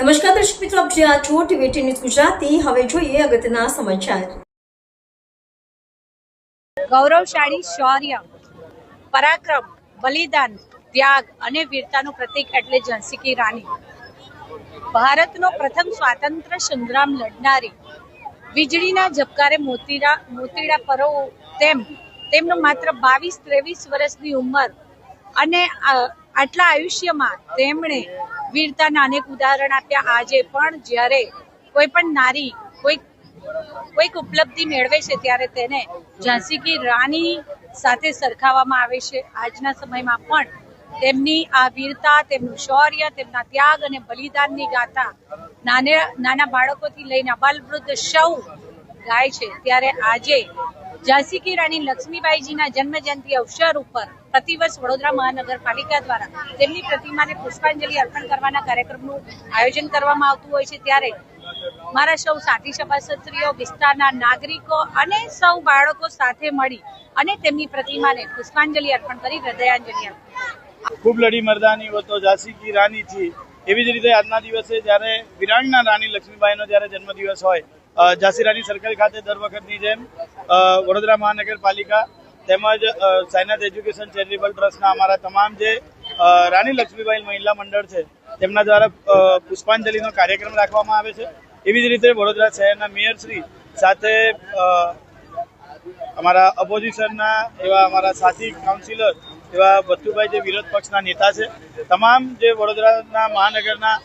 નમસ્કાર દર્શક મિત્રો, આપ જ્યાં છો ટીવી ન્યૂઝ ગુજરાતી. હવે જોઈએ અગત્યના સમાચાર. ગૌરવશાળી શૌર્ય, પરાક્રમ, બલિદાન, ત્યાગ અને વીરતાનું પ્રતીક એટલે ઝાંસી કી રાણી. ભારતનો પ્રથમ સ્વાતંત્ર્ય સંગ્રામ લડનારી વીજળીના ઝબકારે મોતીડા મોતીડા પરો તેમ, તેમનો માત્ર બાવીસ, ત્રેવીસ વર્ષની ઉંમર અને આટલા આયુષ્યમાં તેમણે વીરતાના અનેક ઉદાહરણ આપ્યા. આજે પણ જ્યારે કોઈ પણ નારી કોઈ કોઈક ઉપલબ્ધિ મેળવે છે, ત્યારે તેને ઝાંસી કી રાણી સાથે સરખાવવામાં આવે છે. આજના સમયમાં પણ તેમની આ વીરતા, તેમનું શૌર્ય, તેમના ત્યાગ અને બલિદાનની ગાથા નાને, નાના બાળકોથી લઈને અબાલવૃદ્ધ સૌ ગાય છે. ત્યારે આજે ઝાંસી કી રાણી લક્ષ્મીબાઈજીના જન્મજયંતિ અવસર ઉપર પ્રતિવર્ષ વડોદરા મહાનગરપાલિકા દ્વારા તેમની પ્રતિમાને પુષ્પાંજલિ અર્પણ કરવાના કાર્યક્રમનું આયોજન કરવામાં આવતું હોય છે. ત્યારે મારા સૌ સાથી સભાસત્રીઓ વિસ્તારના નાગરિકો અને સૌ બાળકો સાથે મળી અને તેમની પ્રતિમાને પુષ્પાંજલિ અર્પણ કરી હૃદયાંજલિ ખૂબ લડી મરદાની વતો ઝાંસી કી રાણીથી એવી જ રીતે આજના દિવસે જયારે વિરાણના રાણી લક્ષ્મીબાઈ નો જ્યારે જન્મદિવસ હોય રાણી સર્કલ ખાતે દર વખતની જેમ વડોદરા મહાનગરપાલિકા તેમજ સાયનાથ એજ્યુકેશન ચેરિટેબલ ટ્રસ્ટના અમારા તમામ જે રાણી લક્ષ્મીબાઈ મહિલા મંડળ છે, તેમના દ્વારા પુષ્પાંજલિનો કાર્યક્રમ રાખવામાં આવે છે. એવી જ રીતે વડોદરા શહેરના મેયરશ્રી સાથે અમારા ઓપોઝિશનના એવા અમારા સાથી કાઉન્સિલર એવા બચ્ચુભાઈ જે વિરોધ પક્ષના નેતા છે, તમામ જે વડોદરાના મહાનગરના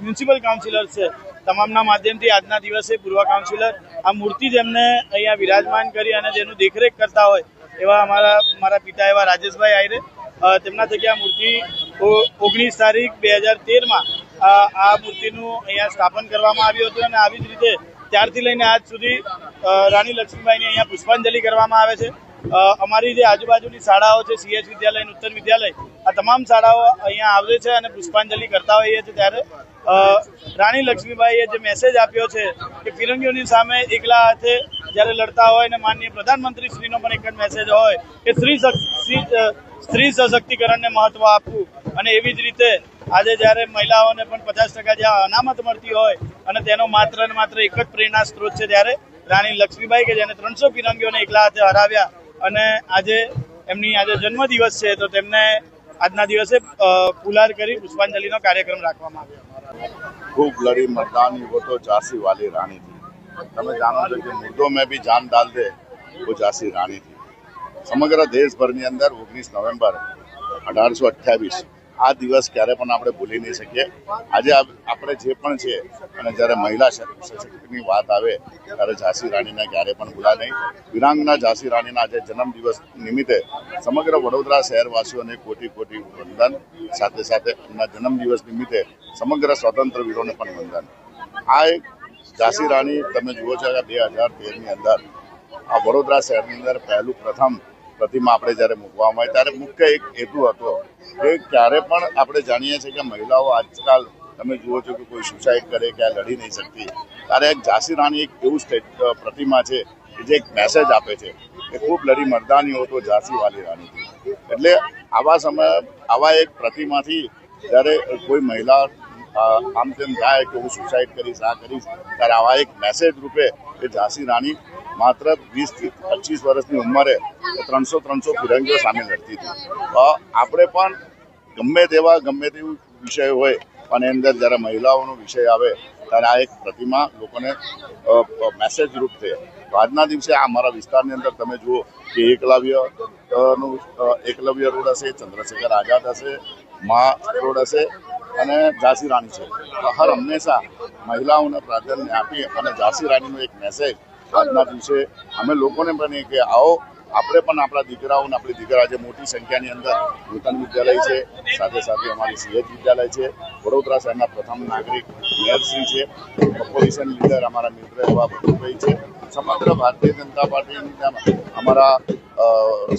મ્યુનિસિપલ કાઉન્સિલર છે તમામના માધ્યમથી આજના દિવસે પૂર્વ કાઉન્સિલર આ મૂર્તિ જેમને અહીંયા વિરાજમાન કરી અને જેનું દેખરેખ કરતા હોય એવા અમારા, મારા પિતા એવા રાજેશભાઈ આયરે. તેમના થકી આ મૂર્તિ ઓગણીસ તારીખ બે હજાર તેરમાં આ મૂર્તિનું અહીંયા સ્થાપન કરવામાં આવ્યું હતું અને આવી જ રીતે ત્યારથી લઈને આજ સુધી રાણી લક્ષ્મીબાઈની અહીંયા પુષ્પાંજલિ કરવામાં આવે છે. અમારી જે આજુબાજુની શાળાઓ છે સીએચ વિદ્યાલય અને ઉત્તર વિદ્યાલય, આ તમામ શાળાઓ અહીંયા આવે છે અને પુષ્પાંજલિ કરતા હોઈએ છીએ ત્યારે. રાણી લક્ષ્મીબાઈએ જે મેસેજ આપ્યો છે કે ફિરંગીઓની સામે એકલા હાથે જ્યારે લડતા હોય અને માનનીય પ્રધાનમંત્રી શ્રીનો પણ એક જ મેસેજ હોય કે સ્ત્રી સ્ત્રી સશક્તિકરણને મહત્વ આપવું. અને એવી જ રીતે આજે જ્યારે મહિલાઓને પણ પચાસ ટકા જ્યાં અનામત મળતી હોય અને તેનો માત્ર ને માત્ર એક જ પ્રેરણા સ્ત્રોત છે ત્યારે રાણી લક્ષ્મીબાઈ કે જેને ત્રણસો ફિરંગીઓને એકલા હાથે હરાવ્યા અને આજે એમની આજે જન્મદિવસ છે, તો તેમને આજના દિવસે પુલાર કરી પુષ્પાંજલિનો કાર્યક્રમ રાખવામાં આવ્યો. ખૂબ લડી મતદાન વો તો ઝાંસી વાલી રાણીથી. તમે જાણો છો કે મુદ્દો મેં બી જાન ડાલ દે, વો ઝાંસી રાણીથી. સમગ્ર દેશભરની અંદર ઓગણીસ નવેમ્બર અઢારસો અઠ્યાવીસ આ દિવસ ક્યારે પણ આપણે ભૂલી નહીં શકીએ. આજે આપ- આપણે જે પણ છે, અને જ્યારે મહિલા સશક્તિની વાત આવે, ત્યારે ઝાંસી રાણીને ક્યારે પણ ભૂલા નહીં. વિરાંગના ઝાંસી રાણીના આજે જન્મદિવસ નિમિત્તે સમગ્ર વડોદરા શહેરવાસીઓને કોટી કોટી વંદન, સાથે સાથે એમના જન્મદિવસ નિમિત્તે સમગ્ર સ્વતંત્ર વીરોને પણ વંદન. આ એક ઝાંસી રાણી તમે જુઓ છો કે બે હજાર તેરની અંદર આ વડોદરા શહેરની અંદર પહેલું પ્રથમ પ્રતિમા આપણે જ્યારે મૂકવામાં આવી ત્યારે મુખ્ય એક હેતુ હતો કે ક્યારે પણ આપણે જાણીએ છીએ કે મહિલાઓ આજકાલ તમે જુઓ છો કે કોઈ સુસાઇડ કરે કે લડી નહીં શકતી. ત્યારે એક ઝાંસી રાણી એક એવું પ્રતિમા છે કે જે એક મેસેજ આપે છે કે ખૂબ લડી મરદાની હો તો ઝાંસી વાલી રાણી એટલે આવા સમય, આવા એક પ્રતિમાથી જ્યારે કોઈ મહિલા આમ તેમ જાય કે હું સુસાઇડ કરીશ, આ કરીશ, ત્યારે આવા એક મેસેજ રૂપે એ ઝાંસી રાણી માત્ર વીસથી પચીસ વર્ષની ઉંમરે ત્રણસો ત્રણસો ફિરંગીઓ સામે લડતી હતી. આપણે પણ ગમે તેવા, ગમે તેવું વિષય હોય અને અંદર જ્યારે મહિલાઓનો વિષય આવે, ત્યારે આ એક પ્રતિમા લોકોને મેસેજ રૂપ છે. તો આજના દિવસે આ અમારા વિસ્તારની અંદર તમે જુઓ કે એકલવ્યનું એકલવ્ય રોડ હશે, ચંદ્રશેખર આઝાદ હશે, મા રોડ હશે અને ઝાંસી રાણી છે. હર હંમેશા મહિલાઓને પ્રાધાન્ય આપી અને ઝાંસી રાણીનો એક મેસેજ આજના દિવસે અમે લોકોને પણ કે આવો, આપણે પણ આપણા દીકરાઓને આપણી દીકરા જે મોટી સંખ્યાની અંદર નૂતન વિદ્યાલય છે, સાથે સાથે અમારી સીએચ વિદ્યાલય છે, વડોદરા શહેરના પ્રથમ નાગરિક મેયરશ્રી છે ઓપોઝિશન લીડર અમારા મિત્ર એવા ભટ્ટુભાઈ છે. સમગ્ર ભારતીય જનતા પાર્ટીની અમારા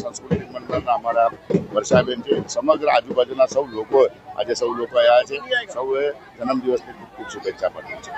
સાંસ્કૃતિક મંડળના અમારા વર્ષાબેન છે, સમગ્ર આજુબાજુના સૌ લોકો આજે સૌ લોકો આવ્યા છે. સૌએ જન્મદિવસની ખૂબ ખૂબ શુભેચ્છા પાઠવી છે.